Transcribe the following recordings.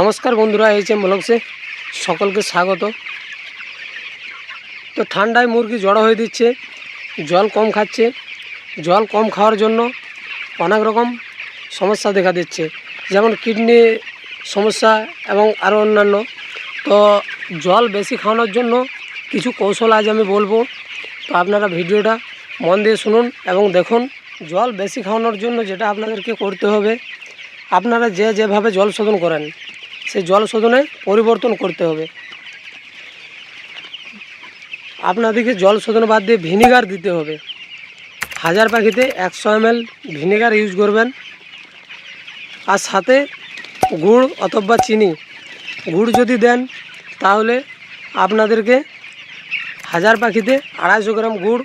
নমস্কার বন্ধুরা, এই যে ব্লগসে সকলকে স্বাগত। তো ঠান্ডায় মুরগি জড়ো হয়ে দিচ্ছে, জল কম খাচ্ছে। জল কম খাওয়ার জন্য অনেক রকম সমস্যা দেখা দিচ্ছে, যেমন কিডনি সমস্যা এবং আরও অন্যান্য। তো জল বেশি খাওয়ানোর জন্য কিছু কৌশল আজ আমি বলব। তো আপনারা ভিডিওটা মন দিয়ে শুনুন এবং দেখুন, জল বেশি খাওয়ানোর জন্য যেটা আপনাদেরকে করতে হবে, আপনারা যে যেভাবে জল শোধন করেন সেই জল শোধনে পরিবর্তন করতে হবে। আপনাদেরকে জল শোধন বাদ দিয়ে ভিনিগার দিতে হবে। হাজার পাখিতে একশো এম ভিনেগার ইউজ করবেন। আর সাথে গুড় অথবা চিনি। গুড় যদি দেন, তাহলে আপনাদেরকে হাজার পাখিতে আড়াইশো গ্রাম গুড়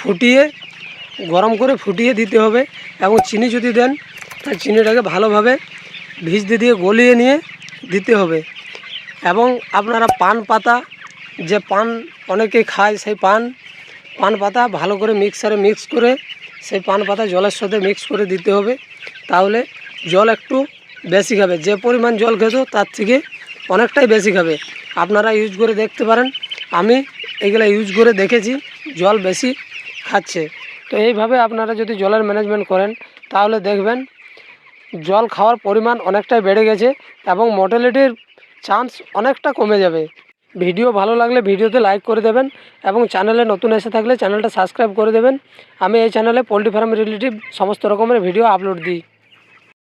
ফুটিয়ে, গরম করে ফুটিয়ে দিতে হবে। এবং চিনি যদি দেন, তাহলে চিনিটাকে ভালোভাবে ভিজতে দিয়ে গলিয়ে নিয়ে দিতে হবে। এবং আপনারা পান পাতা, যে পান অনেকে খায় সেই পান পান পাতা ভালো করে মিক্সারে মিক্স করে সেই পান পাতা জলের সাথে মিক্স করে দিতে হবে। তাহলে জল একটু বেশি খাবে। যে পরিমাণ জল খেত তার থেকে অনেকটাই বেশি খাবে। আপনারা ইউজ করে দেখতে পারেন। আমি এগুলো ইউজ করে দেখেছি, জল বেশি খাচ্ছে। তো এইভাবে আপনারা যদি জলের ম্যানেজমেন্ট করেন, তাহলে দেখবেন জল খাওয়ার পরিমাণ অনেকটাই বেড়ে গেছে এবং মর্টালিটির চান্স অনেকটা কমে যাবে। ভিডিও ভালো লাগলে ভিডিওতে লাইক করে দেবেন এবং চ্যানেলে নতুন এসে থাকলে চ্যানেলটা সাবস্ক্রাইব করে দেবেন। আমি এই চ্যানেলে পোলট্রি ফার্ম রিলেটিভ সমস্ত রকমের ভিডিও আপলোড দিই।